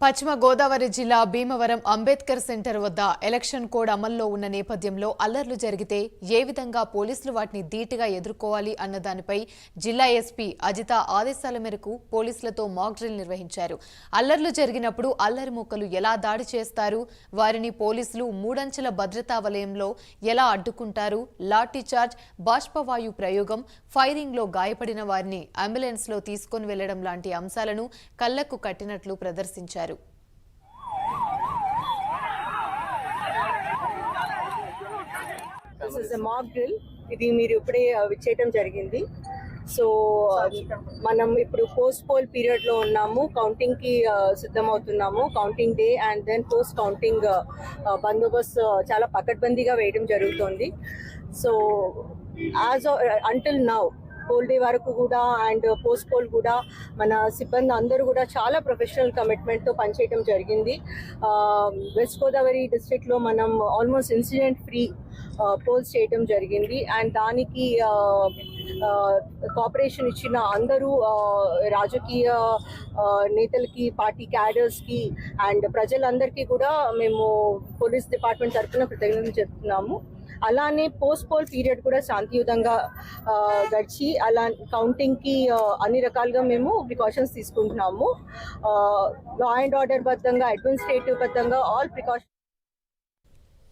పశ్చిమ గోదావరి జిల్లా భీమవరం అంబేద్కర్ సెంటర్ వద్ద ఎలక్షన్ కోడ్ అమల్లో ఉన్న నేపథ్యంలో అల్లర్లు జరిగితే ఏ విధంగా పోలీసులు వాటిని ధీటుగా ఎదుర్కోవాలి అన్న దానిపై జిల్లా ఎస్పీ అజిత ఆదేశాల మేరకు పోలీసులతో మాక్ డ్రిల్ నిర్వహించారు. అల్లర్లు జరిగినప్పుడు అల్లరి మూకలు ఎలా దాడి చేస్తారు? వారిని పోలీసులు మూడంచెల భద్రతా వలయంలో ఎలా అడ్డుకుంటారు? లాఠీచార్జ్ బాష్పవాయు ప్రయోగం ఫైరింగ్లో గాయపడిన వారిని అంబులెన్స్లో తీసుకొని వెళ్ళడం లాంటి అంశాలను కళ్ళకు కట్టినట్లు ప్రదర్శించారు. చేశారు. మాక్ డ్రిల్ ఇది మీరు ఇప్పుడే చేయటం విచ్చేయటం జరిగింది. సో మనం ఇప్పుడు పోస్ట్ పోల్ పీరియడ్లో ఉన్నాము. కౌంటింగ్కి సిద్ధమవుతున్నాము. Counting day and then post counting బందోబస్తు చాలా పకడ్బందీగా వేయడం జరుగుతుంది. So as until now poll day వరకు కూడా అండ్ పోస్ట్ పోల్ కూడా మన సిబ్బంది అందరూ కూడా చాలా ప్రొఫెషనల్ కమిట్మెంట్తో పనిచేయడం జరిగింది. వెస్ట్ గోదావరి డిస్ట్రిక్ట్లో మనం ఆల్మోస్ట్ ఇన్సిడెంట్ ఫ్రీ పోల్స్ చేయడం జరిగింది. అండ్ దానికి కోఆపరేషన్ ఇచ్చిన అందరూ రాజకీయ నేతలకి పార్టీ క్యాడర్స్కి అండ్ ప్రజలందరికీ కూడా మేము పోలీస్ డిపార్ట్మెంట్ తరఫున కృతజ్ఞతలు చెప్తున్నాము. అలానే పోస్ట్ పోల్ పీరియడ్ కూడా శాంతియుతంగా గడిచి అలా కౌంటింగ్కి అన్ని రకాలుగా మేము ప్రికాషన్స్ తీసుకుంటున్నాము. లా అండ్ ఆర్డర్ బద్దంగా అడ్మినిస్ట్రేటివ్ బద్దంగా ఆల్ ప్రికాషన్